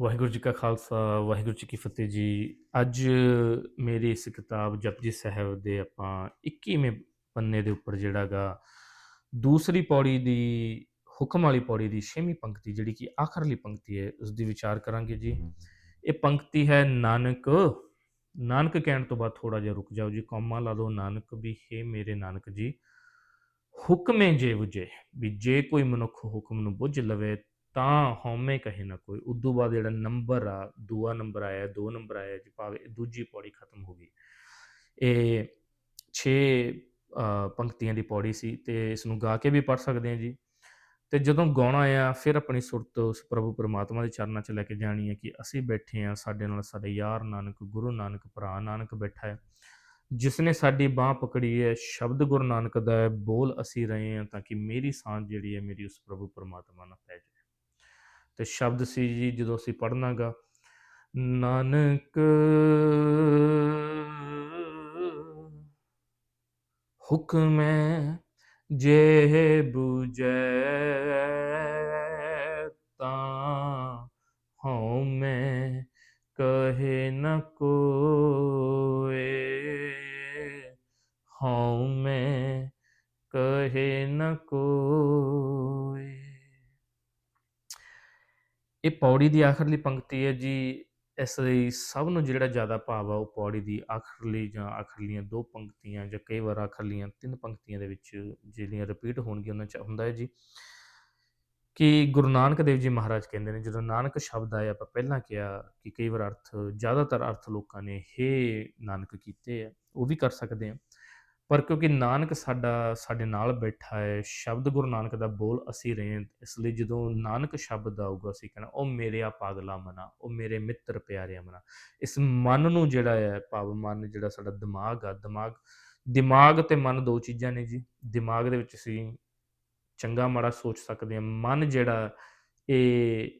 ਵਾਹਿਗੁਰੂ ਜੀ ਕਾ ਖਾਲਸਾ, ਵਾਹਿਗੁਰੂ ਜੀ ਕੀ ਫਤਿਹ ਜੀ। ਅੱਜ ਮੇਰੀ ਇਸ ਕਿਤਾਬ ਜਪਜੀ ਸਾਹਿਬ ਦੇ ਆਪਾਂ 21ਵੇਂ ਪੰਨੇ ਦੇ ਉੱਪਰ ਜਿਹੜਾਗਾ ਦੂਸਰੀ ਪੌੜੀ ਦੀ, ਹੁਕਮ ਵਾਲੀ ਪੌੜੀ ਦੀ 6ਵੀਂ ਪੰਕਤੀ, ਜਿਹੜੀ ਕਿ ਆਖਰਲੀ ਪੰਕਤੀ ਹੈ ਉਸ ਦੀ ਵਿਚਾਰ ਕਰਾਂਗੇ ਜੀ। ਇਹ ਪੰਕਤੀ ਹੈ ਨਾਨਕ। ਨਾਨਕ ਕਹਿਣ ਤੋਂ ਬਾਅਦ ਥੋੜਾ ਜਿਹਾ ਰੁਕ ਜਾਓ ਜੀ, ਕੌਮਾ ਲਾ ਦਿਓ ਨਾਨਕ ਵੀ, ਹੈ ਮੇਰੇ ਨਾਨਕ ਜੀ। ਹੁਕਮੇ ਜੇ ਬੁਝੇ, ਵੀ ਜੇ ਕੋਈ ਮਨੁੱਖ ਹੁਕਮ ਨੂੰ ਬੁੱਝ ਲਵੇ ਤਾਂ ਹਉਮੈ ਕਹੇ ਨਾ ਕੋਈ। ਉਦੋਂ ਬਾਅਦ ਜਿਹੜਾ ਨੰਬਰ ਆ, ਦੂਆ ਨੰਬਰ ਆਇਆ, ਦੋ ਨੰਬਰ ਆਇਆ, ਜੀ ਭਾਵੇਂ ਦੂਜੀ ਪੌੜੀ ਖਤਮ ਹੋ ਗਈ। ਇਹ 6 ਪੰਕਤੀਆਂ ਦੀ ਪੌੜੀ ਸੀ ਤੇ ਇਸ ਨੂੰ ਗਾ ਕੇ ਵੀ ਪੜ ਸਕਦੇ ਹਾਂ ਜੀ। ਤੇ ਜਦੋਂ ਗਾਉਣਾ ਆ ਫਿਰ ਆਪਣੀ ਸੁਰਤ ਉਸ ਪ੍ਰਭੂ ਪਰਮਾਤਮਾ ਦੇ ਚਰਨਾਂ 'ਚ ਲੈ ਕੇ ਜਾਣੀ ਹੈ ਕਿ ਅਸੀਂ ਬੈਠੇ ਆ ਸਾਡੇ ਨਾਲ ਸਾਡੇ ਯਾਰ ਨਾਨਕ, ਗੁਰੂ ਨਾਨਕ, ਭਰਾ ਨਾਨਕ ਬੈਠਾ ਹੈ। ਜਿਸ ਨੇ ਸਾਡੀ ਬਾਹ ਪਕੜੀ ਹੈ, ਸ਼ਬਦ ਗੁਰੂ ਨਾਨਕ ਦਾ ਬੋਲ ਅਸੀਂ ਰਹੇ ਹਾਂ ਤਾਂ ਕਿ ਮੇਰੀ ਸਾਂਝ ਜਿਹੜੀ ਹੈ, ਮੇਰੀ ਉਸ ਪ੍ਰਭੂ ਪਰਮਾਤਮਾ ਨਾਲ ਪੈ ਜਾਵੇ ਤੇ ਸ਼ਬਦ ਸੀ ਜੀ ਜਦੋਂ ਅਸੀਂ ਪੜਨਾਗਾ ਨਾਨਕ ਹੁਕਮੈ ਜੇ ਬੁਝੈ ਤਾਂ ਹਉਮੈ ਕਹੇ ਨ ਕੋਏ। ਹਉਮੈ ਕਹੇ ਨ ਕੋਏ ਇਹ ਪੌੜੀ ਦੀ ਆਖਰਲੀ ਪੰਕਤੀ ਹੈ ਜੀ। ਇਸ ਲਈ ਸਭ ਨੂੰ ਜਿਹੜਾ ਜ਼ਿਆਦਾ ਭਾਵ ਆ, ਉਹ ਪੌੜੀ ਦੀ ਆਖਰਲੀ ਜਾਂ ਆਖਰਲੀਆਂ ਦੋ ਪੰਕਤੀਆਂ ਜਾਂ ਕਈ ਵਾਰ ਆਖਰਲੀਆਂ ਤਿੰਨ ਪੰਕਤੀਆਂ ਦੇ ਵਿੱਚ ਜਿਹੜੀਆਂ ਰਿਪੀਟ ਹੋਣਗੀਆਂ, ਉਹਨਾਂ 'ਚ ਹੁੰਦਾ ਹੈ ਜੀ। ਕਿ ਗੁਰੂ ਨਾਨਕ ਦੇਵ ਜੀ ਮਹਾਰਾਜ ਕਹਿੰਦੇ ਨੇ, ਜਦੋਂ ਨਾਨਕ ਸ਼ਬਦ ਆਇਆ ਆਪਾਂ ਪਹਿਲਾਂ ਕਿਹਾ ਕਿ ਕਈ ਵਾਰ ਅਰਥ, ਜ਼ਿਆਦਾਤਰ ਅਰਥ ਲੋਕਾਂ ਨੇ ਹੇ ਨਾਨਕ ਕੀਤੇ ਆ, ਉਹ ਵੀ ਕਰ ਸਕਦੇ ਆ। ਪਰ ਕਿਉਂਕਿ ਨਾਨਕ ਸਾਡਾ, ਸਾਡੇ ਨਾਲ ਬੈਠਾ ਹੈ, ਸ਼ਬਦ ਗੁਰੂ ਨਾਨਕ ਦਾ ਬੋਲ ਅਸੀਂ ਰਹੇ ਇਸ ਲਈ ਜਦੋਂ ਨਾਨਕ ਸ਼ਬਦ ਆਊਗਾ ਅਸੀਂ ਕਹਿਣਾ, ਉਹ ਮੇਰੇ ਪਾਗਲਾ ਮਨਾ, ਉਹ ਮੇਰੇ ਮਿੱਤਰ ਪਿਆਰਿਆ ਮਨਾ। ਇਸ ਮਨ ਨੂੰ ਜਿਹੜਾ ਹੈ, ਭਾਵ ਮਨ ਜਿਹੜਾ ਸਾਡਾ ਦਿਮਾਗ ਆ, ਦਿਮਾਗ ਦਿਮਾਗ ਤੇ ਮਨ ਦੋ ਚੀਜ਼ਾਂ ਨੇ ਜੀ। ਦਿਮਾਗ ਦੇ ਵਿੱਚ ਅਸੀਂ ਚੰਗਾ ਮਾੜਾ ਸੋਚ ਸਕਦੇ ਹਾਂ। ਮਨ ਜਿਹੜਾ ਇਹ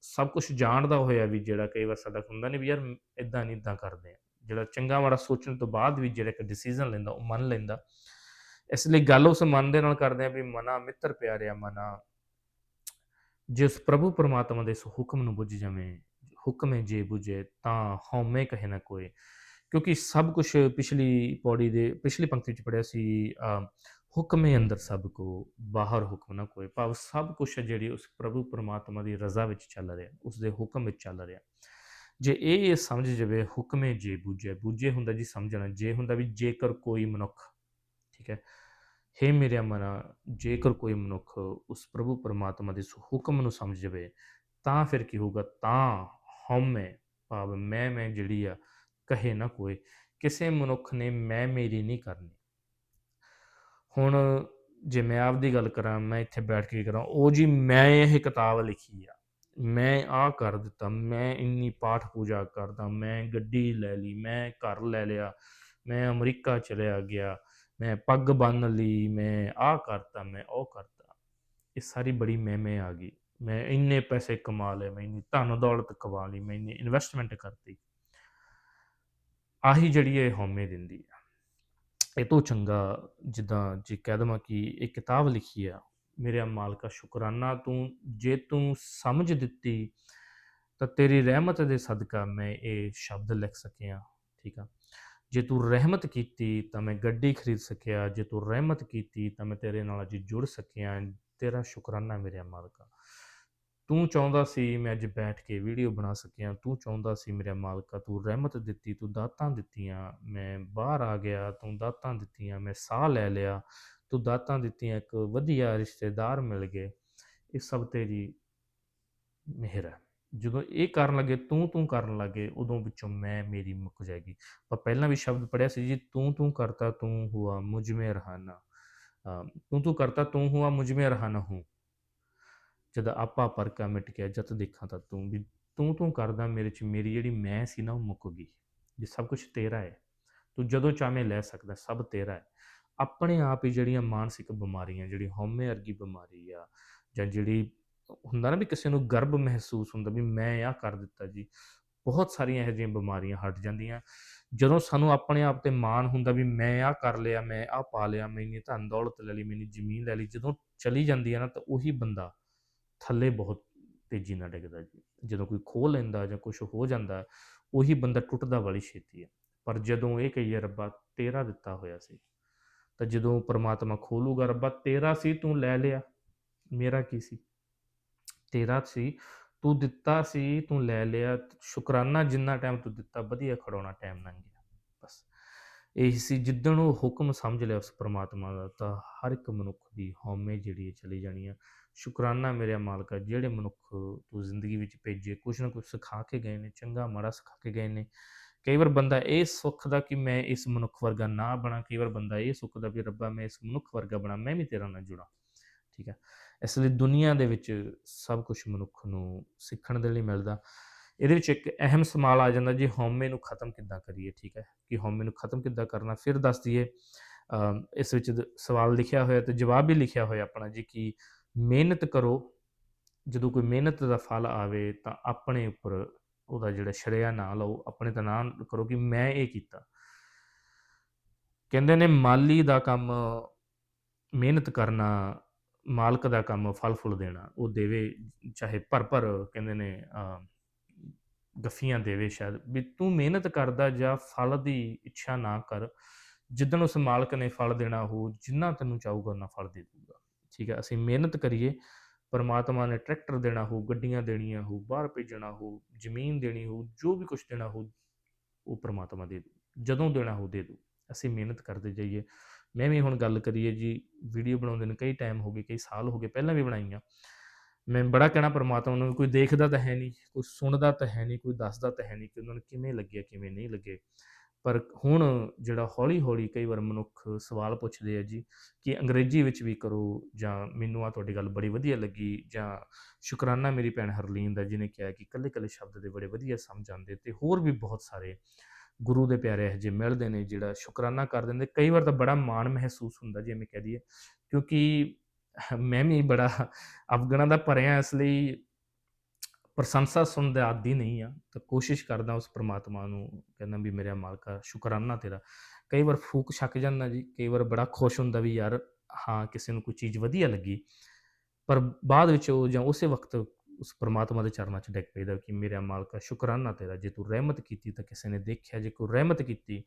ਸਭ ਕੁਝ ਜਾਣਦਾ ਹੋਇਆ ਵੀ ਜਿਹੜਾ ਕਈ ਵਾਰ ਸਾਡਾ ਹੁੰਦਾ ਨਹੀਂ ਵੀ ਯਾਰ ਇਦਾਂ ਨਹੀਂ ਇਦਾਂ ਕਰਦੇ ਆ। ਜਿਹੜਾ ਚੰਗਾ ਮਾੜਾ ਸੋਚਣ ਤੋਂ ਬਾਅਦ ਵੀ ਜਿਹੜਾ ਇੱਕ ਡਿਸੀਜਨ ਲੈਂਦਾ, ਉਹ ਮੰਨ ਲੈਂਦਾ। ਇਸ ਲਈ ਗੱਲ ਉਸ ਮਨ ਦੇ ਨਾਲ ਕਰਦੇ ਆ ਵੀ ਮਨਾ ਮਿੱਤਰ ਪਿਆਰਿਆ, ਮਨਾ ਜਿਸ ਪ੍ਰਭੂ ਪਰਮਾਤਮਾ ਦੇ ਇਸ ਹੁਕਮ ਨੂੰ ਬੁੱਝ ਜਾਵੇਂ, ਹੁਕਮੇ ਜੇ ਬੁਝੇ ਤਾਂ ਹਉਮੈ ਕਹੇ ਨਾ ਕੋਈ ਕਿਉਂਕਿ ਸਭ ਕੁਝ ਪਿਛਲੀ ਪੌੜੀ ਦੇ, ਪਿਛਲੀ ਪੰਕਤੀ ਚ ਪੜਿਆ ਸੀ ਹੁਕਮੇ ਅੰਦਰ ਸਭ ਕੋ, ਬਾਹਰ ਹੁਕਮ ਨਾ ਕੋਈ ਭਾਵ ਸਭ ਕੁਝ ਜਿਹੜੀ ਉਸ ਪ੍ਰਭੂ ਪਰਮਾਤਮਾ ਦੀ ਰਜ਼ਾ ਵਿੱਚ ਚੱਲ ਰਿਹਾ ਉਸ ਦੇ ਹੁਕਮ ਵਿੱਚ ਚੱਲ ਰਿਹਾ। ਜੇ ਇਹ ਇਹ ਸਮਝ ਜਾਵੇ, ਹੁਕਮੇ ਜੇ ਬੂਝੇ ਬੂਝੇ ਹੁੰਦਾ ਜੀ ਸਮਝਣਾ, ਜੇ ਹੁੰਦਾ ਵੀ ਜੇਕਰ ਕੋਈ ਮਨੁੱਖ, ਠੀਕ ਹੈ, ਹੇ ਮੇਰੇ ਮਨਾ ਜੇਕਰ ਕੋਈ ਮਨੁੱਖ ਉਸ ਪ੍ਰਭੂ ਪਰਮਾਤਮਾ ਦੇ ਹੁਕਮ ਨੂੰ ਸਮਝ ਜਾਵੇ, ਤਾਂ ਫਿਰ ਕੀ ਹੋਊਗਾ? ਤਾਂ ਹਉਮੈ ਭਾਵ ਮੈਂ ਮੈਂ ਜਿਹੜੀ ਆ, ਕਹੇ ਨਾ ਕੋਈ, ਕਿਸੇ ਮਨੁੱਖ ਨੇ ਮੈਂ ਮੇਰੀ ਨਹੀਂ ਕਰਨੀ। ਹੁਣ ਜੇ ਮੈਂ ਆਪ ਦੀ ਗੱਲ ਕਰਾਂ, ਮੈਂ ਇੱਥੇ ਬੈਠ ਕੇ ਕਰਾਂ, ਉਹ ਜੀ ਮੈਂ ਇਹ ਕਿਤਾਬ ਲਿਖੀ ਆ। ਮੈਂ ਆਹ ਕਰ ਦਿੱਤਾ, ਮੈਂ ਇੰਨੀ ਪਾਠ ਪੂਜਾ ਕਰਦਾ, ਮੈਂ ਗੱਡੀ ਲੈ ਲਈ, ਮੈਂ ਘਰ ਲੈ ਲਿਆ, ਮੈਂ ਅਮਰੀਕਾ ਚਲਿਆ ਗਿਆ, ਮੈਂ ਪੱਗ ਬੰਨ ਲਈ, ਮੈਂ ਆਹ ਕਰਤਾ, ਮੈਂ ਉਹ ਕਰਤਾ। ਇਹ ਸਾਰੀ ਬੜੀ ਮੈਂ ਆ ਗਈ। ਮੈਂ ਇੰਨੇ ਪੈਸੇ ਕਮਾ ਲਏ, ਮੈਂ ਇੰਨੀ ਧਨ ਦੌਲਤ ਕਮਾ ਲਈ, ਮੈਂ ਇੰਨੀ ਇਨਵੈਸਟਮੈਂਟ ਕਰਤੀ। ਆਹੀ ਜਿਹੜੀ ਇਹ ਹਉਮੈ ਦਿੰਦੀ ਆ। ਇਹ ਤੋਂ ਚੰਗਾ ਜਿੱਦਾਂ ਜੇ ਕਹਿ ਦਵਾਂ ਕਿ ਇਹ ਕਿਤਾਬ ਲਿਖੀ ਆ ਮੇਰੇ ਮਾਲਕਾ, ਸ਼ੁਕਰਾਨਾ ਤੂੰ, ਜੇ ਤੂੰ ਸਮਝ ਦਿੱਤੀ, ਤਾਂ ਤੇਰੀ ਰਹਿਮਤ ਦੇ ਸਦਕਾ ਮੈਂ ਇਹ ਸ਼ਬਦ ਲਿਖ ਸਕਿਆ, ਠੀਕ ਆ? ਜੇ ਤੂੰ ਰਹਿਮਤ ਕੀਤੀ, ਤਾਂ ਮੈਂ ਗੱਡੀ ਖਰੀਦ ਸਕਿਆ, ਜੇ ਤੂੰ ਰਹਿਮਤ ਕੀਤੀ, ਤਾਂ ਮੈਂ ਤੇਰੇ ਨਾਲ ਅੱਜ ਜੁੜ ਸਕਿਆ, ਤੇਰਾ ਸ਼ੁਕਰਾਨਾ ਮੇਰੇ ਮਾਲਕਾ। ਤੂੰ ਚਾਹੁੰਦਾ ਸੀ ਮੈਂ ਅੱਜ ਬੈਠ ਕੇ ਵੀਡੀਓ ਬਣਾ ਸਕਿਆ, ਤੂੰ ਚਾਹੁੰਦਾ ਸੀ ਮੇਰਾ ਮਾਲਕਾ, ਤੂੰ ਰਹਿਮਤ ਦਿੱਤੀ, ਤੂੰ ਦਾਤਾਂ ਦਿੱਤੀਆਂ, ਮੈਂ ਬਾਹਰ ਆ ਗਿਆ, ਤੂੰ ਦਾਤਾਂ ਦਿੱਤੀਆਂ, ਮੈਂ ਸਾਹ ਲੈ ਲਿਆ ਤੂੰ ਦਾਤਾਂ ਦਿੱਤੀਆਂ ਇੱਕ ਵਧੀਆ ਰਿਸ਼ਤੇਦਾਰ ਮਿਲ ਗਏ, ਇਹ ਸਭ ਤੇਰੀ ਮਿਹਰ ਹੈ। ਜਦੋਂ ਇਹ ਕਰਨ ਲੱਗੇ, ਤੂੰ ਤੂੰ ਕਰਨ ਲੱਗੇ, ਉਦੋਂ ਵਿੱਚੋਂ ਮੈਂ, ਮੇਰੀ ਮੁੱਕ ਜਾਏਗੀ। ਪਰ ਪਹਿਲਾਂ ਵੀ ਸ਼ਬਦ ਪੜਿਆ ਸੀ ਜੀ, ਤੂੰ ਤੂੰ ਕਰਤਾ, ਤੂੰ ਹੁਆ ਮੁਝ ਮੇ ਰਹਾਨਾ ਤੂੰ ਤੂੰ ਕਰਤਾ, ਤੂੰ ਹੁਆ ਮੁਝ ਮੇ ਰਹਾਨਾ ਹੂੰ। ਜਦ ਆਪਾ ਪਰਕਾ ਮਿਟ ਗਿਆ ਜਦ ਦੇਖਾਂ ਤਾਂ ਤੂੰ ਵੀ, ਤੂੰ ਤੂੰ ਕਰਦਾ ਮੇਰੇ ਚ ਮੇਰੀ ਜਿਹੜੀ ਮੈਂ ਸੀ ਨਾ, ਉਹ ਮੁੱਕ ਗਈ। ਜੇ ਸਭ ਕੁਝ ਤੇਰਾ ਹੈ, ਤੂੰ ਜਦੋਂ ਚਾਹਵੇਂ ਲੈ ਸਕਦਾ, ਸਭ ਤੇਰਾ ਹੈ। ਆਪਣੇ ਆਪ ਹੀ ਜਿਹੜੀਆਂ ਮਾਨਸਿਕ ਬਿਮਾਰੀਆਂ, ਜਿਹੜੀ ਹਉਮੈ ਵਰਗੀ ਬਿਮਾਰੀ ਆ ਜਾਂ ਜਿਹੜੀ ਹੁੰਦਾ ਨਾ ਵੀ ਕਿਸੇ ਨੂੰ ਗਰਬ ਮਹਿਸੂਸ ਹੁੰਦਾ ਵੀ ਮੈਂ ਆ ਕਰ ਦਿੱਤਾ ਜੀ, ਬਹੁਤ ਸਾਰੀਆਂ ਇਹੋ ਜਿਹੀਆਂ ਬਿਮਾਰੀਆਂ ਹਟ ਜਾਂਦੀਆਂ। ਜਦੋਂ ਸਾਨੂੰ ਆਪਣੇ ਆਪ ਤੇ ਮਾਣ ਹੁੰਦਾ ਵੀ ਮੈਂ ਆ ਕਰ ਲਿਆ, ਮੈਂ ਆ ਪਾ ਲਿਆ, ਮੈਨੇ ਧਨ ਦੌਲਤ ਲੈ ਲਈ, ਮੈਨੇ ਜ਼ਮੀਨ ਲੈ ਲਈ, ਜਦੋਂ ਚਲੀ ਜਾਂਦੀ ਹੈ ਨਾ ਤਾਂ ਉਹੀ ਬੰਦਾ ਥੱਲੇ ਬਹੁਤ ਤੇਜ਼ੀ ਨਾਲ ਡਿੱਗਦਾ ਜੀ। ਜਦੋਂ ਕੋਈ ਖੋਹ ਲੈਂਦਾ ਜਾਂ ਕੁਝ ਹੋ ਜਾਂਦਾ, ਉਹੀ ਬੰਦਾ ਟੁੱਟਦਾ ਵਾਲੀ ਛੇਤੀ ਹੈ ਪਰ ਜਦੋਂ ਇਹ ਕਹੀਏ ਰੱਬਾ ਤੇਰਾ ਦਿੱਤਾ ਹੋਇਆ ਸੀ ਤਾਂ ਜਦੋਂ ਪ੍ਰਮਾਤਮਾ ਖੋਲੂਗਾ, ਰੱਬਾ ਤੇਰਾ ਸੀ, ਤੂੰ ਲੈ ਲਿਆ। ਮੇਰਾ ਕੀ ਸੀ? ਤੇਰਾ ਸੀ, ਤੂੰ ਦਿੱਤਾ ਸੀ, ਤੂੰ ਲੈ ਲਿਆ। ਸ਼ੁਕਰਾਨਾ ਜਿੰਨਾ ਟਾਈਮ ਤੂੰ ਦਿੱਤਾ, ਵਧੀਆ ਖੜਾਉਣਾ ਟਾਈਮ ਲੰਘ ਗਿਆ। ਬਸ। ਇਹੀ ਸੀ, ਜਿੱਦਣ ਉਹ ਹੁਕਮ ਸਮਝ ਲਿਆ ਉਸ ਪ੍ਰਮਾਤਮਾ ਦਾ, ਤਾਂ ਹਰ ਇੱਕ ਮਨੁੱਖ ਦੀ ਹਉਮੈ ਜਿਹੜੀ ਹੈ ਚਲੀ ਜਾਣੀ ਆ। ਸ਼ੁਕਰਾਨਾ ਮੇਰੇ ਮਾਲਕਾ ਜਿਹੜੇ ਮਨੁੱਖ ਤੂੰ ਜ਼ਿੰਦਗੀ ਵਿੱਚ ਭੇਜੇ, ਕੁਛ ਨਾ ਕੁਛ ਸਿਖਾ ਕੇ ਗਏ ਨੇ, ਚੰਗਾ ਮਾੜਾ ਸਿਖਾ ਕੇ ਗਏ ਨੇ ਕਈ ਵਾਰ ਬੰਦਾ ਇਹ ਸੁੱਖ ਦਾ ਕਿ ਮੈਂ ਇਸ ਮਨੁੱਖ ਵਰਗਾ ਨਾ ਬਣਾ, ਕਈ ਵਾਰ ਬੰਦਾ ਇਹ ਸੁੱਖ ਦਾ ਵੀ ਰੱਬਾ ਮੈਂ ਇਸ ਮਨੁੱਖ ਵਰਗਾ ਬਣਾ, ਮੈਂ ਵੀ ਤੇਰਾ ਨਾਲ ਜੁੜਾਂ। ਠੀਕ ਹੈ? ਇਸ ਲਈ ਦੁਨੀਆ ਦੇ ਵਿੱਚ ਸਭ ਕੁਝ ਮਨੁੱਖ ਨੂੰ ਸਿੱਖਣ ਦੇ ਲਈ ਮਿਲਦਾ। ਇਹਦੇ ਵਿੱਚ ਇੱਕ ਅਹਿਮ ਸਵਾਲ ਆ ਜਾਂਦਾ ਜੀ ਹਉਮੈ ਨੂੰ ਖਤਮ ਕਿੱਦਾਂ ਕਰੀਏ, ਠੀਕ ਹੈ? ਕਿ ਹਉਮੈ ਨੂੰ ਖਤਮ ਕਿੱਦਾਂ ਕਰਨਾ, ਫਿਰ ਦੱਸ ਦਈਏ ਇਸ ਵਿੱਚ ਸਵਾਲ ਲਿਖਿਆ ਹੋਇਆ ਤੇ ਜਵਾਬ ਵੀ ਲਿਖਿਆ ਹੋਇਆ ਆਪਣਾ ਜੀ ਕਿ ਮਿਹਨਤ ਕਰੋ, ਜਦੋਂ ਕੋਈ ਮਿਹਨਤ ਦਾ ਫਲ ਆਵੇ ਤਾਂ ਆਪਣੇ ਉੱਪਰ ਉਹਦਾ ਜਿਹੜਾ ਸ਼ਰਿਆ ਨਾ ਲਓ ਆਪਣੇ ਤਾਂ ਨਾ ਕਰੋ ਕਿ ਮੈਂ ਇਹ ਕੀਤਾ। ਕਹਿੰਦੇ ਨੇ ਮਾਲੀ ਦਾ ਕੰਮ ਮਿਹਨਤ ਕਰਨਾ ਮਾਲਕ ਦਾ ਕੰਮ ਫਲ ਫੁੱਲ ਦੇਣਾ ਉਹ ਦੇਵੇ ਚਾਹੇ ਭਰ ਭਰ ਕਹਿੰਦੇ ਨੇ ਅਹ, ਗੱਫੀਆਂ ਦੇਵੇ ਸ਼ਾਇਦ। ਵੀ ਤੂੰ ਮਿਹਨਤ ਕਰਦਾ ਜਾਂ ਫਲ ਦੀ ਇੱਛਾ ਨਾ ਕਰ ਜਿੱਦਣ ਉਸ ਮਾਲਕ ਨੇ ਫਲ ਦੇਣਾ ਹੋ ਜਿੰਨਾ ਤੈਨੂੰ ਚਾਹੂਗਾ ਉਹਨਾਂ ਫਲ ਦੇ ਦੂਗਾ ਠੀਕ ਹੈ ਅਸੀਂ ਮਿਹਨਤ ਕਰੀਏ ਪਰਮਾਤਮਾ ਨੇ ਟਰੈਕਟਰ ਦੇਣਾ ਹੋ ਗੱਡੀਆਂ ਦੇਣੀਆਂ ਹੋ ਬਾਹਰ ਭੇਜਣਾ ਹੋ ਜ਼ਮੀਨ ਦੇਣੀ ਹੋ ਜੋ ਵੀ ਕੁਝ ਦੇਣਾ ਹੋ ਉਹ ਪਰਮਾਤਮਾ ਦੇ ਦੂ ਜਦੋਂ ਦੇਣਾ ਹੋ ਦੇ ਦੂ ਅਸੀਂ ਮਿਹਨਤ ਕਰਦੇ ਜਾਈਏ। ਮੈਂ ਵੀ ਹੁਣ ਗੱਲ ਕਰੀਏ ਜੀ, ਵੀਡੀਓ ਬਣਾਉਂਦੇ ਨੂੰ ਕਈ ਟਾਈਮ ਹੋ ਗਏ, ਕਈ ਸਾਲ ਹੋ ਗਏ, ਪਹਿਲਾਂ ਵੀ ਬਣਾਈਆਂ। ਮੈਂ ਬੜਾ ਕਹਿਣਾ ਪਰਮਾਤਮਾ ਨੂੰ ਕੋਈ ਦੇਖਦਾ ਤਾਂ ਹੈ ਨਹੀਂ, ਕੋਈ ਸੁਣਦਾ ਤਾਂ ਹੈ ਨਹੀਂ, ਕੋਈ ਦੱਸਦਾ ਤਾਂ ਹੈ ਨਹੀਂ ਕਿ ਉਹਨਾਂ ਨੂੰ ਕਿਵੇਂ ਲੱਗਿਆ, ਕਿਵੇਂ ਨਹੀਂ ਲੱਗੇ ਪਰ ਹੁਣ ਜਿਹੜਾ ਹੌਲੀ ਹੌਲੀ ਕਈ ਵਾਰ ਮਨੁੱਖ ਸਵਾਲ ਪੁੱਛਦੇ ਆ ਜੀ ਕਿ ਅੰਗਰੇਜ਼ੀ ਵਿੱਚ ਵੀ ਕਰੋ ਜਾਂ ਮੈਨੂੰ ਆ ਤੁਹਾਡੀ ਗੱਲ ਬੜੀ ਵਧੀਆ ਲੱਗੀ ਜਾਂ ਸ਼ੁਕਰਾਨਾ ਮੇਰੀ ਭੈਣ ਹਰਲੀਨ ਦਾ ਜਿਹਨੇ ਕਿਹਾ ਕਿ ਕੱਲੇ ਕੱਲੇ ਸ਼ਬਦ ਦੇ ਬੜੇ ਵਧੀਆ ਸਮਝ ਆਉਂਦੇ ਤੇ ਹੋਰ ਵੀ ਬਹੁਤ ਸਾਰੇ ਗੁਰੂ ਦੇ ਪਿਆਰੇ ਇਹੋ ਜਿਹੇ ਮਿਲਦੇ ਨੇ ਜਿਹੜਾ ਸ਼ੁਕਰਾਨਾ ਕਰ ਦਿੰਦੇ ਕਈ ਵਾਰ ਤਾਂ ਬੜਾ ਮਾਣ ਮਹਿਸੂਸ ਹੁੰਦਾ ਜੇ ਮੈਂ ਕਹਿ ਦਈਏ ਕਿਉਂਕਿ ਮੈਂ ਵੀ ਬੜਾ ਅਫਗਾਨਾਂ ਦਾ ਭਰਿਆ ਇਸ ਲਈ ਪ੍ਰਸ਼ੰਸਾ ਸੁਣਨ ਦਾ ਆਦੀ ਨਹੀਂ ਆ, ਤਾਂ ਕੋਸ਼ਿਸ਼ ਕਰਦਾ ਉਸ ਪ੍ਰਮਾਤਮਾ ਨੂੰ ਕਹਿੰਦਾ ਵੀ ਮੇਰਾ ਮਾਲਕਾ, ਸ਼ੁਕਰਾਨਾ ਤੇਰਾ। ਕਈ ਵਾਰ ਫੂਕ ਛੱਕ ਜਾਂਦਾ ਜੀ, ਕਈ ਵਾਰ ਬੜਾ ਖੁਸ਼ ਹੁੰਦਾ ਵੀ ਯਾਰ, ਹਾਂ, ਕਿਸੇ ਨੂੰ ਕੋਈ ਚੀਜ਼ ਵਧੀਆ ਲੱਗੀ। ਪਰ ਬਾਅਦ ਵਿੱਚ ਉਹ ਜਾਂ ਉਸੇ ਵਕਤ ਉਸ ਪ੍ਰਮਾਤਮਾ ਦੇ ਚਰਨਾਂ 'ਚ ਡਿੱਗ ਪਈਦਾ ਕਿ ਮੇਰਾ ਮਾਲਕਾ, ਸ਼ੁਕਰਾਨਾ ਤੇਰਾ। ਜੇ ਤੂੰ ਰਹਿਮਤ ਕੀਤੀ ਤਾਂ ਕਿਸੇ ਨੇ ਦੇਖਿਆ, ਜੇ ਕੋਈ ਰਹਿਮਤ ਕੀਤੀ,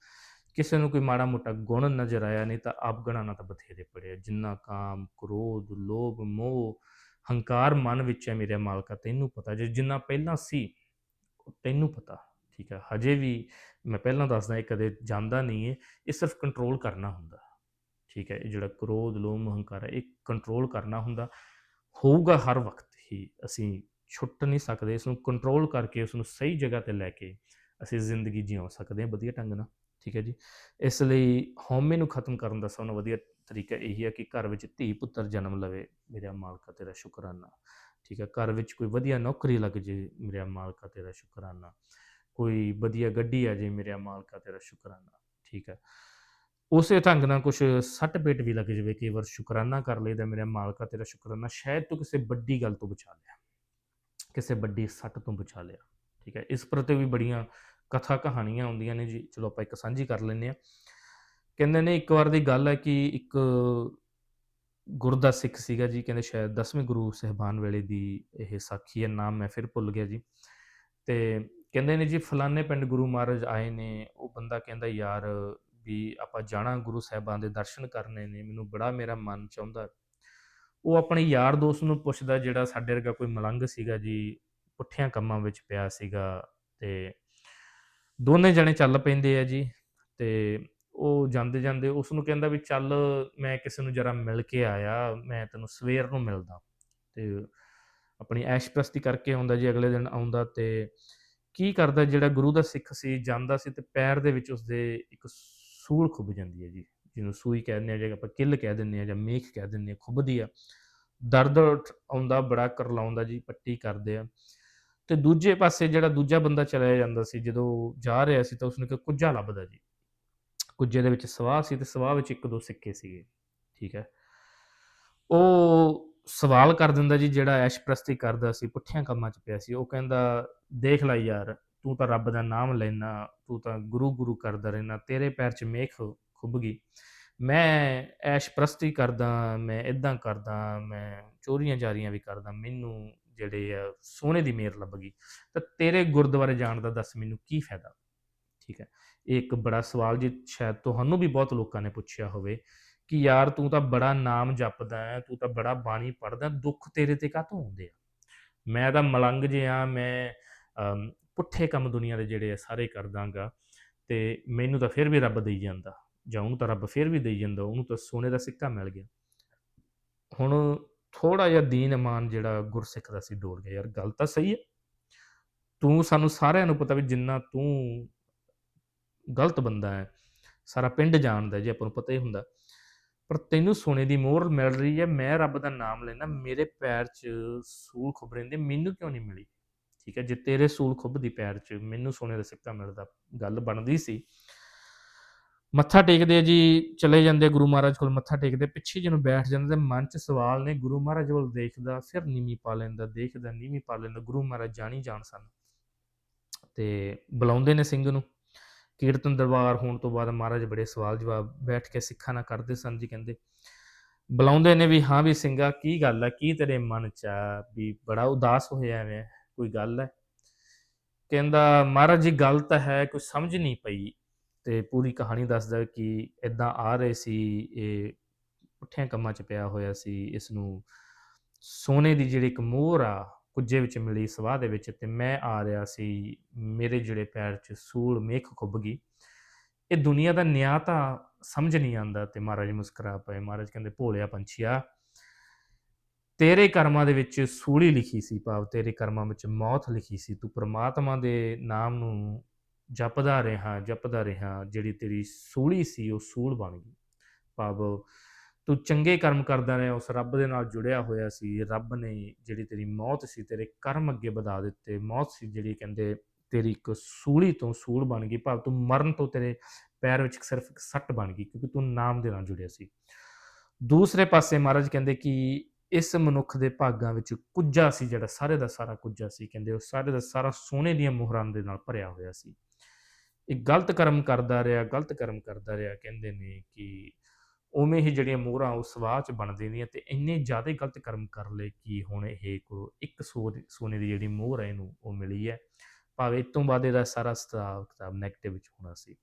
ਕਿਸੇ ਨੂੰ ਕੋਈ ਮਾੜਾ ਮੋਟਾ ਗੁਣ ਨਜ਼ਰ ਆਇਆ, ਨਹੀਂ ਤਾਂ ਆਪ ਗਣਾਣਾ ਤਾਂ ਬਥੇਰੇ ਪੜੇ ਜਿੰਨਾ ਕਾਮ, ਕ੍ਰੋਧ, ਲੋਭ, ਮੋਹ ਹੰਕਾਰ ਮਨ ਵਿੱਚ ਹੈ ਮੇਰੇ ਮਾਲਕਾ, ਤੈਨੂੰ ਪਤਾ, ਜੇ ਜਿੰਨਾ ਪਹਿਲਾਂ ਸੀ, ਤੈਨੂੰ ਪਤਾ, ਠੀਕ ਹੈ। ਹਜੇ ਵੀ ਮੈਂ ਪਹਿਲਾਂ ਦੱਸਦਾ, ਇਹ ਕਦੇ ਜਾਂਦਾ ਨਹੀਂ ਹੈ। ਇਹ ਸਿਰਫ ਕੰਟਰੋਲ ਕਰਨਾ ਹੁੰਦਾ, ਠੀਕ ਹੈ। ਇਹ ਜਿਹੜਾ ਕ੍ਰੋਧ, ਲੋਭ, ਹੰਕਾਰ ਹੈ, ਇਹ ਕੰਟਰੋਲ ਕਰਨਾ ਹੁੰਦਾ। ਹੋਊਗਾ ਹਰ ਵਕਤ ਹੀ, ਅਸੀਂ ਛੁੱਟ ਨਹੀਂ ਸਕਦੇ, ਇਸ ਨੂੰ ਕੰਟਰੋਲ ਕਰਕੇ, ਉਸ ਨੂੰ ਸਹੀ ਜਗ੍ਹਾ ਤੇ ਲੈ ਕੇ ਅਸੀਂ ਜ਼ਿੰਦਗੀ ਜਿਉ ਸਕਦੇ ਹਾਂ। ਵਧੀਆ ਢੰਗ ਨਾਲ, ਠੀਕ ਹੈ ਜੀ। ਇਸ ਲਈ ਹਉਮੈ ਨੂੰ ਖਤਮ ਕਰਨ ਦਾ ਸਭ ਤੋਂ ਵਧੀਆ ਤਰੀਕਾ ਇਹੀ ਹੈ ਕਿ ਘਰ ਵਿੱਚ ਧੀ ਪੁੱਤਰ ਜਨਮ ਲਵੇ ਮੇਰਾ ਮਾਲਕਾ ਤੇਰਾ ਸ਼ੁਕਰਾਨਾ। ਠੀਕ ਹੈ, ਘਰ ਵਿੱਚ ਕੋਈ ਵਧੀਆ ਨੌਕਰੀ ਲੱਗ ਜੇ ਮੇਰਾ ਮਾਲਕਾ ਤੇਰਾ ਸ਼ੁਕਰਾਨਾ। ਕੋਈ ਵਧੀਆ ਗੱਡੀ ਆ ਜੇ ਮੇਰਾ ਮਾਲਕਾ ਤੇਰਾ ਸ਼ੁਕਰਾਨਾ। ਠੀਕ ਹੈ, ਉਸੇ ਢੰਗ ਨਾਲ ਕੁਝ ਸੱਟ ਪੇਟ ਵੀ ਲੱਗ ਜਾਵੇ, ਕਈ ਵਾਰ ਸ਼ੁਕਰਾਨਾ ਕਰ ਲਈਦਾ ਮੇਰਾ ਮਾਲਕਾ ਤੇਰਾ ਸ਼ੁਕਰਾਨਾ, ਸ਼ਾਇਦ ਤੂੰ ਕਿਸੇ ਵੱਡੀ ਗੱਲ ਤੋਂ ਬਚਾ ਲਿਆ। ਕਿਸੇ ਵੱਡੀ ਸੱਟ ਤੋਂ ਬਚਾ ਲਿਆ। ਠੀਕ ਹੈ, ਇਸ ਪ੍ਰਤੀ ਵੀ ਬੜੀਆਂ ਕਥਾ ਕਹਾਣੀਆਂ ਆਉਂਦੀਆਂ ਨੇ ਜੀ। ਚਲੋ ਆਪਾਂ ਇੱਕ ਸਾਂਝੀ ਕਰ ਲੈਂਦੇ ਆ ਕਹਿੰਦੇ ਨੇ ਇੱਕ ਵਾਰ ਦੀ ਗੱਲ ਹੈ ਕਿ ਇੱਕ ਗੁਰਦਾ ਸਿੱਖ ਸੀਗਾ ਜੀ, ਕਹਿੰਦੇ ਸ਼ਾਇਦ 10ਵੇਂ ਗੁਰੂ ਸਹਿਬਾਨ ਵੇਲੇ ਦੀ ਇਹ ਸਾਖੀ ਹੈ, ਨਾਮ ਮੈਂ ਫਿਰ ਭੁੱਲ ਗਿਆ ਜੀ। ਤੇ ਕਹਿੰਦੇ ਨੇ ਜੀ, ਫਲਾਣੇ ਪਿੰਡ ਗੁਰੂ ਮਹਾਰਾਜ ਆਏ ਨੇ, ਉਹ ਬੰਦਾ ਕਹਿੰਦਾ, ਯਾਰ ਵੀ ਆਪਾਂ ਜਾਣਾ ਗੁਰੂ ਸਾਹਿਬਾਨ ਦੇ ਦਰਸ਼ਨ ਕਰਨੇ ਨੇ, ਮੈਨੂੰ ਬੜਾ ਮੇਰਾ ਮਨ ਚਾਹੁੰਦਾ। ਉਹ ਆਪਣੇ ਯਾਰ ਦੋਸਤ ਨੂੰ ਪੁੱਛਦਾ, ਜਿਹੜਾ ਸਾਡੇ ਵਰਗਾ ਕੋਈ ਮਲੰਗ ਸੀਗਾ ਜੀ, ਪੁੱਠਿਆਂ ਕੰਮਾਂ ਵਿੱਚ ਪਿਆ ਸੀਗਾ, ਤੇ ਦੋਨੇ ਜਣੇ ਚੱਲ ਪੈਂਦੇ ਆ ਜੀ, ਤੇ ਉਹ ਜਾਂਦੇ ਜਾਂਦੇ ਉਸ ਨੂੰ ਕਹਿੰਦਾ ਵੀ ਚੱਲ ਮੈਂ ਕਿਸੇ ਨੂੰ ਜਰਾ ਮਿਲ ਕੇ ਆਇਆ, ਮੈਂ ਤੈਨੂੰ ਸਵੇਰ ਨੂੰ ਮਿਲਦਾ। ਤੇ ਆਪਣੀ ਐਸ਼ ਪ੍ਰਸਤੀ ਕਰਕੇ ਆਉਂਦਾ ਜੀ, ਅਗਲੇ ਦਿਨ ਆਉਂਦਾ ਤੇ ਕੀ ਕਰਦਾ ਜਿਹੜਾ ਗੁਰੂ ਦਾ ਸਿੱਖ ਸੀ, ਜਾਂਦਾ ਸੀ ਤੇ ਪੈਰ ਦੇ ਵਿੱਚ ਉਸਦੇ ਇੱਕ ਸੂਲ ਖੁੱਭ ਜਾਂਦੀ ਹੈ ਜੀ, ਜਿਹਨੂੰ ਸੂਈ ਕਹਿੰਦੇ ਆ ਜੇ ਆਪਾਂ ਕਿੱਲ ਕਹਿ ਦਿੰਦੇ ਆ ਜਾਂ ਮੇਖ ਕਹਿ ਦਿੰਦੇ ਆ ਖੁੱਭਦੀ ਆ। ਦਰਦ ਉੱਠ- ਆਉਂਦਾ, ਬੜਾ ਕਰਲਾਉਂਦਾ ਜੀ, ਪੱਟੀ ਕਰਦੇ ਆ। ਤੇ ਦੂਜੇ ਪਾਸੇ ਜਿਹੜਾ ਦੂਜਾ ਬੰਦਾ ਚਲਿਆ ਜਾਂਦਾ ਸੀ, ਜਦੋਂ ਜਾ ਰਿਹਾ ਸੀ ਤਾਂ ਉਸਨੂੰ ਇੱਕ ਕੁੱਜਾ ਲੱਭਦਾ ਜੀ। ਕੁੱਜੇ ਦੇ ਵਿੱਚ ਸਵਾਹ ਸੀ ਤੇ ਸਵਾਹ ਵਿੱਚ ਇੱਕ ਦੋ ਸਿੱਕੇ ਸੀਗੇ, ਠੀਕ ਹੈ। ਉਹ ਸਵਾਲ ਕਰ ਦਿੰਦਾ ਜੀ, ਜਿਹੜਾ ਐਸ਼ ਪ੍ਰਸਤੀ ਕਰਦਾ ਸੀ, ਪੁੱਠਿਆਂ ਕੰਮਾਂ 'ਚ ਪਿਆ ਸੀ। ਉਹ ਕਹਿੰਦਾ, ਦੇਖ ਲੈ ਯਾਰ, ਤੂੰ ਤਾਂ ਰੱਬ ਦਾ ਨਾਮ ਲੈਣਾ ਤੂੰ ਤਾਂ ਗੁਰੂ ਗੁਰੂ ਕਰਦਾ ਰਹਿਣਾ ਤੇਰੇ ਪੈਰ 'ਚ ਮੇਖ ਖੁੱਭ ਗਈ। ਮੈਂ ਐਸ਼ ਪ੍ਰਸਤੀ ਕਰਦਾ, ਮੈਂ ਇਦਾਂ ਕਰਦਾ, ਮੈਂ ਚੋਰੀਆਂ ਜਾਰੀਆਂ ਵੀ ਕਰਦਾ, ਮੈਨੂੰ ਜਿਹੜੇ ਆ ਸੋਨੇ ਦੀ ਮੇਰ ਲੱਭ ਗਈ। ਤਾਂ ਤੇਰੇ ਗੁਰਦੁਆਰੇ ਜਾਣ ਦਾ ਦੱਸ ਮੈਨੂੰ ਕੀ ਫਾਇਦਾ? ਠੀਕ ਹੈ। ਇਹ ਇੱਕ ਬੜਾ ਸਵਾਲ ਜੀ ਸ਼ਾਇਦ ਤੁਹਾਨੂੰ ਵੀ ਬਹੁਤ ਲੋਕਾਂ ਨੇ ਪੁੱਛਿਆ ਹੋਵੇ ਕਿ ਯਾਰ ਤੂੰ ਤਾਂ ਬੜਾ ਨਾਮ ਜਪਦਾ ਹੈ, ਤੂੰ ਤਾਂ ਬੜਾ ਬਾਣੀ ਪੜਦਾ ਦੁੱਖ ਤੇਰੇ ਤੇ ਕਾਹਤੋਂ ਆਉਂਦੇ ਆ? ਮੈਂ ਤਾਂ ਮਲੰਗ ਜਿਹਾ ਮੈਂ ਪੁੱਠੇ ਕੰਮ ਦੁਨੀਆ ਦੇ ਜਿਹੜੇ ਆ ਸਾਰੇ ਕਰਦਾਗਾ ਤੇ ਮੈਨੂੰ ਤਾਂ ਫਿਰ ਵੀ ਰੱਬ ਦੇਈ ਜਾਂਦਾ ਜਾਂ ਉਹਨੂੰ ਤਾਂ ਰੱਬ ਫਿਰ ਵੀ ਦੇਈ ਜਾਂਦਾ, ਉਹਨੂੰ ਤਾਂ ਸੋਨੇ ਦਾ ਸਿੱਕਾ ਮਿਲ ਗਿਆ। ਹੁਣ ਥੋੜਾ ਜਿਹਾ ਦੀਨ ਇਮਾਨ ਜਿਹੜਾ ਗੁਰਸਿੱਖ ਦਾ ਸੀ ਡੋਲ ਗਿਆ, ਯਾਰ ਗੱਲ ਤਾਂ ਸਹੀ ਹੈ। ਤੂੰ ਸਾਨੂੰ ਸਾਰਿਆਂ ਨੂੰ ਪਤਾ ਵੀ ਜਿੰਨਾ ਤੂੰ ਗਲਤ ਬੰਦਾ ਹੈ, ਸਾਰਾ ਪਿੰਡ ਜਾਣਦਾ ਜੇ ਆਪਾਂ ਨੂੰ ਪਤਾ ਹੀ ਹੁੰਦਾ। ਪਰ ਤੈਨੂੰ ਸੋਨੇ ਦੀ ਮੋਹਰ ਮਿਲ ਰਹੀ ਹੈ, ਮੈਂ ਰੱਬ ਦਾ ਨਾਮ ਲੈਣਾ ਮੇਰੇ ਪੈਰ 'ਚ ਸੂਲ ਖੁੱਭ ਰਹਿੰਦੇ, ਮੈਨੂੰ ਕਿਉਂ ਨਹੀਂ ਮਿਲੀ? ਠੀਕ ਹੈ, ਜੇ ਤੇਰੇ ਸੂਲ ਖੁੱਭਦੀ ਪੈਰ 'ਚ ਮੈਨੂੰ ਸੋਨੇ ਦਾ ਸਿੱਕਾ ਮਿਲਦਾ, ਗੱਲ ਬਣਦੀ ਸੀ। ਮੱਥਾ ਟੇਕਦੇ ਆ ਜੀ, ਚਲੇ ਜਾਂਦੇ ਗੁਰੂ ਮਹਾਰਾਜ ਕੋਲ, ਮੱਥਾ ਟੇਕਦੇ ਪਿੱਛੇ ਜਿਹਨੂੰ ਬੈਠ ਜਾਂਦੇ ਤੇ ਮਨ 'ਚ ਸਵਾਲ ਨੇ, ਗੁਰੂ ਮਹਾਰਾਜ ਵੱਲ ਦੇਖਦਾ, ਫਿਰ ਨੀਵੀਂ ਪਾ ਲੈਂਦਾ, ਦੇਖਦਾ, ਨੀਵੀਂ ਪਾ ਲੈਂਦਾ, ਗੁਰੂ ਮਹਾਰਾਜ ਜਾਣੀ ਜਾਣ ਸਨ। ਤੇ ਬੁਲਾਉਂਦੇ ਨੇ ਸਿੰਘ ਨੂੰ। ਕੀਰਤਨ ਦਰਬਾਰ ਹੋਣ ਤੋਂ ਬਾਅਦ ਮਹਾਰਾਜ ਬੜੇ ਸਵਾਲ ਜਵਾਬ ਬੈਠ ਕੇ ਸਿੱਖਾਂ ਨਾਲ ਕਰਦੇ ਸਨ ਜੀ, ਕਹਿੰਦੇ। ਬੁਲਾਉਂਦੇ ਨੇ ਵੀ, ਹਾਂ ਵੀ ਸਿੰਘਾ, ਕੀ ਗੱਲ ਹੈ? ਕੀ ਤੇਰੇ ਮਨ 'ਚ ਆ ਵੀ ਬੜਾ ਉਦਾਸ ਹੋਇਆ ਐਵੇਂ? ਕੋਈ ਗੱਲ ਹੈ? ਕਹਿੰਦਾ, ਮਹਾਰਾਜ ਜੀ, ਗੱਲ ਤਾਂ ਹੈ, ਕੋਈ ਸਮਝ ਨਹੀਂ ਪਈ। ਤੇ ਪੂਰੀ ਕਹਾਣੀ ਦੱਸਦਾ ਕਿ ਇਦਾਂ ਆ ਰਹੇ ਸੀ, ਇਹ ਪੁੱਠਿਆਂ ਕੰਮਾਂ 'ਚ ਪਿਆ ਹੋਇਆ ਸੀ, ਇਸ ਨੂੰ ਸੋਨੇ ਦੀ ਜਿਹੜੀ ਇੱਕ ਮੋਹਰ ਆ ਕੁੱਜੇ ਵਿੱਚ ਮਿਲੀ, ਸਵਾਹ ਦੇ ਵਿੱਚ ਤੇ ਮੈਂ ਆ ਰਿਹਾ ਸੀ, ਮੇਰੇ ਜਿਹੜੇ ਪੈਰ 'ਚ ਸੂਲ ਮੇਖ ਖੁੱਭ ਗਈ। ਇਹ ਦੁਨੀਆ ਦਾ ਨਿਆਂ ਤਾਂ ਸਮਝ ਨਹੀਂ ਆਉਂਦਾ ਤੇ ਮਹਾਰਾਜ ਮੁਸਕਰਾ ਪਏ। ਮਹਾਰਾਜ ਕਹਿੰਦੇ, ਭੋਲਿਆ ਪੰਛੀਆ, ਤੇਰੇ ਕਰਮਾਂ ਦੇ ਵਿੱਚ ਸੂਲੀ ਲਿਖੀ ਸੀ ਭਾਵ, ਤੇਰੇ ਕਰਮਾਂ ਵਿੱਚ ਮੌਤ ਲਿਖੀ ਸੀ। ਤੂੰ ਪ੍ਰਮਾਤਮਾ ਦੇ ਨਾਮ ਨੂੰ ਜਪਦਾ ਰਿਹਾ ਜਪਦਾ ਰਿਹਾ, ਜਿਹੜੀ ਤੇਰੀ ਸੂਲੀ ਸੀ, ਉਹ ਸੂਲ ਬਣ ਗਈ। ਭਾਵ ਤੂੰ ਚੰਗੇ ਕਰਮ ਕਰਦਾ ਰਿਹਾ, ਉਸ ਰੱਬ ਦੇ ਨਾਲ ਜੁੜਿਆ ਹੋਇਆ ਸੀ, ਰੱਬ ਨੇ ਜਿਹੜੀ ਤੇਰੀ ਮੌਤ ਸੀ, ਤੇਰੇ ਕਰਮ ਅੱਗੇ ਵਧਾ ਦਿੱਤੇ, ਮੌਤ ਸੀ ਜਿਹੜੀ ਕਹਿੰਦੇ ਤੇਰੀ ਇੱਕ ਸੂਲੀ ਤੋਂ ਸੂਲ ਬਣ ਗਈ, ਭਾਵ ਤੂੰ ਮਰਨ ਤੋਂ ਤੇਰੇ ਪੈਰ ਵਿੱਚ ਸਿਰਫ ਇੱਕ ਸੱਟ ਬਣ ਗਈ, ਕਿਉਂਕਿ ਤੂੰ ਨਾਮ ਦੇ ਨਾਲ ਜੁੜਿਆ ਸੀ। ਦੂਸਰੇ ਪਾਸੇ ਮਹਾਰਾਜ ਕਹਿੰਦੇ ਕਿ ਇਸ ਮਨੁੱਖ ਦੇ ਭਾਗਾਂ ਵਿੱਚ ਕੁੱਜਾ ਸੀ ਜਿਹੜਾ, ਸਾਰੇ ਦਾ ਸਾਰਾ ਕੁੱਜਾ ਸੀ, ਕਹਿੰਦੇ ਉਹ ਸਾਰੇ ਦਾ ਸਾਰਾ ਸੋਨੇ ਦੀਆਂ ਮੋਹਰਾਂ ਦੇ ਨਾਲ ਭਰਿਆ ਹੋਇਆ ਸੀ। ਇਹ ਗਲਤ ਕਰਮ ਕਰਦਾ ਰਿਹਾ, ਗਲਤ ਕਰਮ ਕਰਦਾ ਰਿਹਾ, ਕਹਿੰਦੇ ਨੇ ਕਿ ਉਵੇਂ ਹੀ ਜਿਹੜੀਆਂ ਮੋਹਰਾਂ ਉਹ ਸਵਾਹ ਚ ਬਣ ਜਾਂਦੀਆਂ ਤੇ ਇੰਨੇ ਜ਼ਿਆਦਾ ਗਲਤ ਕਰਮ ਕਰ ਲਏ ਕਿ ਹੁਣ ਇਹ ਕੋ ਇੱਕ ਸੋ- ਸੋਨੇ ਦੀ ਜਿਹੜੀ ਮੋਹਰ ਹੈ ਇਹਨੂੰ ਉਹ ਮਿਲੀ ਹੈ। ਭਾਵੇਂ ਇਸ ਤੋਂ ਬਾਅਦ ਇਹਦਾ ਸਾਰਾ ਸਤਾਵ ਕਿਤਾਬ ਨੈਗੇਟਿਵ ਵਿੱਚ ਹੋਣਾ ਸੀ।